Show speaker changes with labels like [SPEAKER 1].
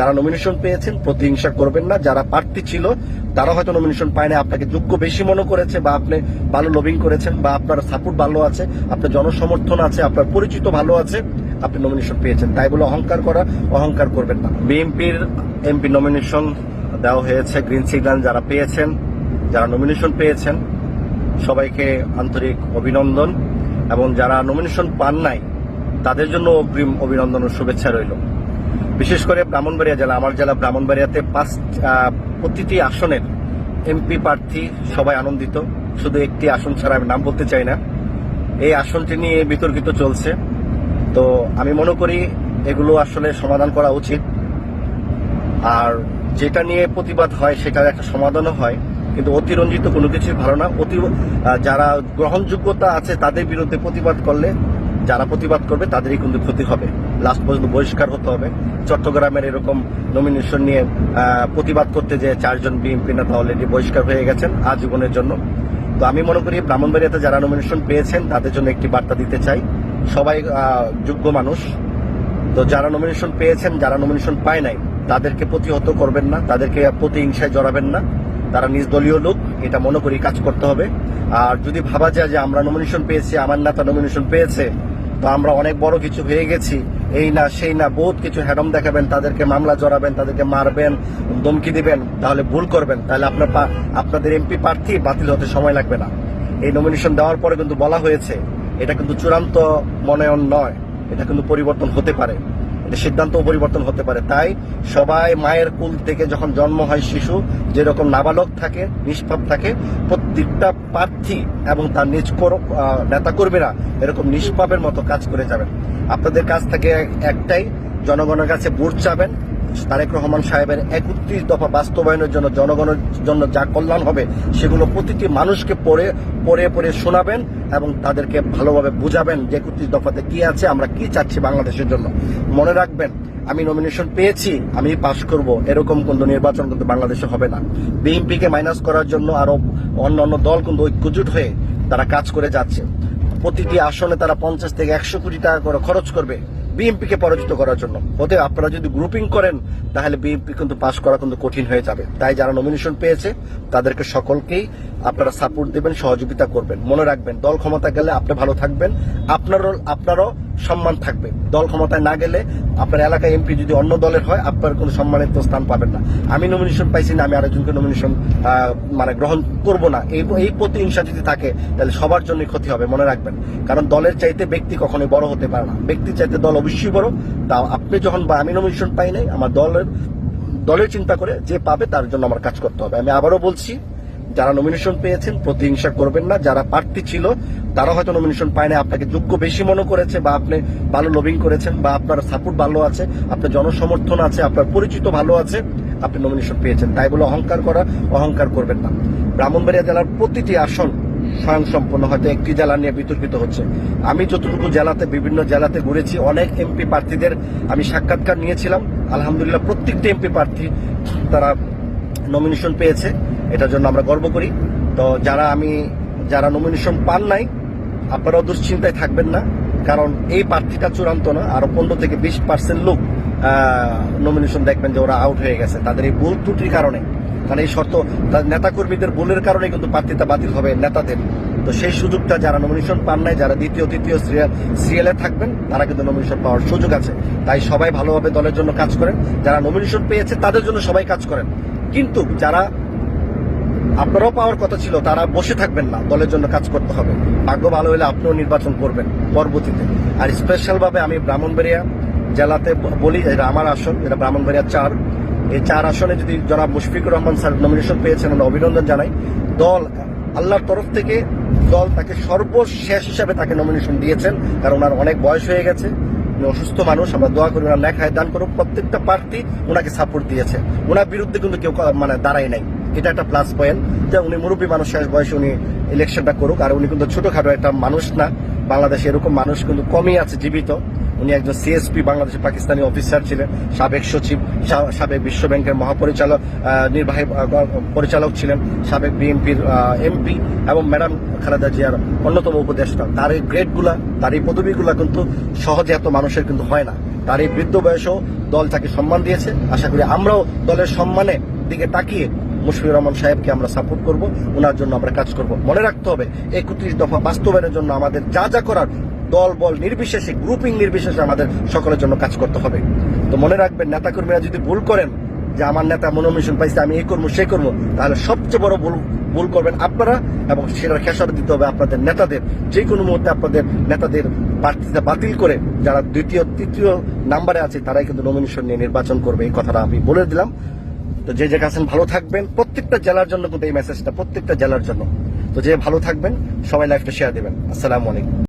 [SPEAKER 1] যারা নমিনেশন পেয়েছেন, প্রতিহিংসা করবেন না। যারা প্রার্থী ছিল, তারা হয়তো নমিনেশন পায় না আপনাকে যোগ্য বেশি মনে করেছে বা আপনি ভালো লবিং করেছেন বা আপনার সাপোর্ট ভালো আছে, আপনার জনসমর্থন আছে, আপনার পরিচিত ভালো আছে, আপনি নমিনেশন পেয়েছেন। তাই বলে অহংকার করা, অহংকার করবেন না। বিএনপির এমপি নমিনেশন দেওয়া হয়েছে গ্রিন সিগন্যাল যারা পেয়েছেন, যারা নমিনেশন পেয়েছেন, সবাইকে আন্তরিক অভিনন্দন। এবং যারা নমিনেশন পান নাই, তাদের জন্য অগ্রিম অভিনন্দন ও শুভেচ্ছা রইল। বিশেষ করে ব্রাহ্মণবাড়িয়া জেলা, আমার জেলা ব্রাহ্মণবাড়িয়াতে পাঁচ প্রতিটি আসনের এমপি প্রার্থী সবাই আনন্দিত। শুধু একটি আসন ছাড়া আমি নাম বলতে চাই না। এই আসনটি নিয়ে বিতর্কিত চলছে। তো আমি মনে করি এগুলো আসলে সমাধান করা উচিত। আর যেটা নিয়ে প্রতিবাদ হয় সেটার একটা সমাধানও হয়। কিন্তু অতিরঞ্জিত কোনো কিছুই ভালো না। অতি যারা গ্রহণযোগ্যতা আছে তাদের বিরুদ্ধে প্রতিবাদ করলে, যারা প্রতিবাদ করবে তাদেরই কিন্তু ক্ষতি হবে। লাস্ট পর্যন্ত বহিষ্কার হতে হবে। চট্টগ্রামের এরকম নমিনেশন নিয়ে প্রতিবাদ করতে যে চারজন বিএনপি নেতা অলরেডি বহিষ্কার হয়ে গেছেন আজীবনের জন্য। তো আমি মনে করি ব্রাহ্মণবাড়িয়াতে যারা নমিনেশন পেয়েছেন, তাদের জন্য একটি বার্তা দিতে চাই। সবাই যোগ্য মানুষ। তো যারা নমিনেশন পেয়েছেন, যারা নমিনেশন পায় নাই, তাদেরকে প্রতিহত করবেন না, তাদেরকে প্রতিহিংসায় জড়াবেন না। তারা নিজ দলীয় লোক, এটা মনে করি কাজ করতে হবে। আর যদি ভাবা যায় যে আমরা নমিনেশন পেয়েছি, আমার নেতা নমিনেশন পেয়েছে, তো আমরা অনেক বড় কিছু হয়ে গেছি এই না, সেই না, বহুত কিছু হ্যাডম দেখাবেন, তাদেরকে মামলা জড়াবেন, তাদেরকে মারবেন, ধমকি দিবেন, তাহলে ভুল করবেন। তাহলে আপনার আপনাদের এমপি প্রার্থী বাতিল হতে সময় লাগবে না। এই নমিনেশন দেওয়ার পরে কিন্তু বলা হয়েছে, এটা কিন্তু চূড়ান্ত মনোনয়ন নয়, এটা কিন্তু পরিবর্তন হতে পারে। সিদ্ধান্ত পরিবর্তন হতে পারে। তাই সবাই মায়ের কুল থেকে যখন জন্ম হয় শিশু, যেরকম নাবালক থাকে, নিষ্পাপ থাকে, প্রত্যেকটা প্রার্থী এবং তার নিজ নেতাকর্মীরা এরকম নিষ্পাপের মতো কাজ করে যাবেন। আপনাদের কাছ থেকে একটাই, জনগণের কাছে ভোট চাবেন তারেক রহমান সাহেবের একত্রিশ দফা বাস্তবায়নের জন্য জনগণের জন্য যা কল্যাণ হবে, সেগুলো প্রতিটি মানুষকে পড়ে পড়ে পড়ে শোনাবেন এবং তাদেরকে ভালোভাবে বুঝাবেন যে একত্রিশ দফাতে কি আছে, আমরা কি চাচ্ছি বাংলাদেশের জন্য। মনে রাখবেন, আমি নমিনেশন পেয়েছি, আমি পাশ করব, এরকম কোনো নির্বাচন কিন্তু বাংলাদেশে হবে না। বিএনপিকে মাইনাস করার জন্য আরও অন্য অন্য দল কিন্তু ঐক্যজুট হয়ে তারা কাজ করে যাচ্ছে। প্রতিটি আসনে তারা পঞ্চাশ থেকে একশো কোটি টাকা করে খরচ করবে। বিএনপিকে পরাজিত করার জন্য। ওতে আপনারা যদি গ্রুপিং করেন, তাহলে বিএনপি কিন্তু পাশ করা কিন্তু কঠিন হয়ে যাবে। তাই যারা নমিনেশন পেয়েছে, তাদেরকে সকলকেই আপনারা সাপোর্ট দেবেন, সহযোগিতা করবেন। মনে রাখবেন, দল ক্ষমতা গেলে আপনি ভালো থাকবেন। আপনারও আপনারও সম্মান থাকবে। দল ক্ষমতায় না গেলে আপনার এলাকায় এমপি যদি অন্য দলের হয়, আপনার কোনো সম্মানিত স্থান পাবেন না। আমি নমিনেশন পাইছি না, আমি আরেকজনকে নমিনেশন মানে গ্রহণ করব না। এই এই প্রতিহিংসা যদি থাকে, তাহলে সবার জন্য ক্ষতি হবে, মনে রাখবেন। কারণ দলের চাইতে ব্যক্তি কখনোই বড় হতে পারে না। ব্যক্তি চাইতে দল অবশ্যই বড়। তা আপনি যখন বা আমি নমিনেশন পাই নাই, আমার দলের দলের চিন্তা করে যে পাবে, তার জন্য আমার কাজ করতে হবে। আমি আবারও বলছি যারা নমিনেশন পেয়েছেন, প্রতিহিংসা করবেন না। যারা প্রার্থী ছিল তারা হয়তো নমিনেশন পায় না আপনাকে যোগ্য বেশি মনে করেছে বা আপনি ভালো লবিং করেছেন বা আপনার সাপোর্ট ভালো আছে, আপনার জনসমর্থন আছে, আপনার পরিচিত ভালো আছে, আপনি নমিনেশন পেয়েছেন। তাই বলে অহংকার করা, অহংকার করবেন না। ব্রাহ্মণবাড়িয়া জেলার প্রতিটি আসন স্বয়ং সম্পন্ন হয়তো একটি জেলা নিয়ে বিতর্কিত হচ্ছে। আমি যতটুকু জেলাতে, বিভিন্ন জেলাতে ঘুরেছি, অনেক এমপি প্রার্থীদের আমি সাক্ষাৎকার নিয়েছিলাম। আলহামদুলিল্লাহ প্রত্যেকটি এমপি প্রার্থী তারা নমিনেশন পেয়েছে। এটার জন্য আমরা গর্ব করি। তো যারা আমি, যারা নমিনেশন পান নাই, আপনারাও দুশ্চিন্তায় থাকবেন না, কারণ এই প্রার্থীটা চূড়ান্ত না, আরও পনেরো থেকে বিশ পার্সেন্ট লোক নমিনেশন দেখবেন যে ওরা আউট হয়ে গেছে। তাদের এই ভুল ত্রুটির কারণে। কারণ এই শর্ত নেতাকর্মীদের ভুলের কারণে কিন্তু প্রার্থীতা বাতিল হবে নেতাদের। তো সেই সুযোগটা যারা নমিনেশন পান নাই, যারা দ্বিতীয়, তৃতীয় সিরিয়াল, সিরিয়ালে থাকবেন, তারা কিন্তু নমিনেশন পাওয়ার সুযোগ আছে। তাই সবাই ভালোভাবে দলের জন্য কাজ করেন। যারা নমিনেশন পেয়েছে, তাদের জন্য সবাই কাজ করেন। কিন্তু যারা আপনারাও পাওয়ার কথা ছিল, তারা বসে থাকবেন না, দলের জন্য কাজ করতে হবে। ভাগ্য ভালো হলে আপনিও নির্বাচন করবেন পরবর্তীতে। আর স্পেশাল ভাবে আমি ব্রাহ্মণবাড়িয়া জেলাতে বলি, এটা আমার আসন, এটা ব্রাহ্মণবাড়িয়া চার। এই চার আসনে যদি জনাব মুশফিকুর রহমান স্যার নমিনেশন পেয়েছেন, আমরা অভিনন্দন জানাই। দল, আল্লাহর তরফ থেকে দল তাকে সর্বশেষ হিসাবে তাকে নমিনেশন দিয়েছেন, কারণ ওনার অনেক বয়স হয়ে গেছে। অসুস্থ মানুষ, আমরা দোয়া করি ওনার লেখায় দান করুক, প্রত্যেকটা প্রার্থী ওনাকে সাপোর্ট দিয়েছে। ওনার বিরুদ্ধে কিন্তু কেউ মানে দাঁড়ায় নাই। এটা একটা প্লাস পয়েন্ট যে উনি মুরব্বী মানুষ শেষ বয়সে উনি ইলেকশনটা করুক। আর উনি কিন্তু ছোটখাটো একটা মানুষ না। বাংলাদেশে এরকম মানুষ কিন্তু কমই আছে, জীবিত। উনি একজন সিএসপি বাংলাদেশ পাকিস্তানি অফিসার ছিলেন, সাবেক সচিব সাবেক বিশ্ব ব্যাংকের মহাপরিচালক নির্বাহী পরিচালক ছিলেন, সাবেক বিএনপির এমপি এবং ম্যাডাম খালেদা জিয়ার অন্যতম উপদেষ্টা। তার এই গ্রেডগুলা তার এই পদবিগুলা কিন্তু সহজে এত মানুষের কিন্তু হয় না। তার এই বৃদ্ধ বয়সেও দল তাকে সম্মান দিয়েছে। আশা করি আমরাও দলের সম্মানে দিকে তাকিয়ে মুশফিকুর রহমান সাহেবকে আমরা সাপোর্ট করব ওনার জন্য আমরা কাজ করব। মনে রাখতে হবে, একত্রিশ দফা বাস্তবায়নের জন্য আমাদের যা যা করার দল বল নির্বিশেষে গ্রুপিং নির্বিশেষে আমাদের সকলের জন্য কাজ করতে হবে। তো মনে রাখবেন, নেতাকর্মীরা যদি ভুল করেন, যে আমার নেতা মনোমিশন পাইছে, আমি এই করব, সে করব, তাহলে সবচেয়ে বড় ভুল ভুল করবেন আপনারা এবং সেটার খেসারত দিতে হবে আপনাদের নেতাদের। যে কোনো মুহূর্তে আপনাদের নেতাদের প্রার্থীতা বাতিল করে, যারা দ্বিতীয়, তৃতীয় নাম্বারে আছে, তারাই কিন্তু নমিনেশন নিয়ে নির্বাচন করবে, এই কথাটা আমি বলে দিলাম। তো যে যে আছেন, ভালো থাকবেন। প্রত্যেকটা জেলার জন্য কিন্তু এই মেসেজটা প্রত্যেকটা জেলার জন্য। তো যে ভালো থাকবেন, সবাই লাইফটা শেয়ার দেবেন। আসসালামু আলাইকুম।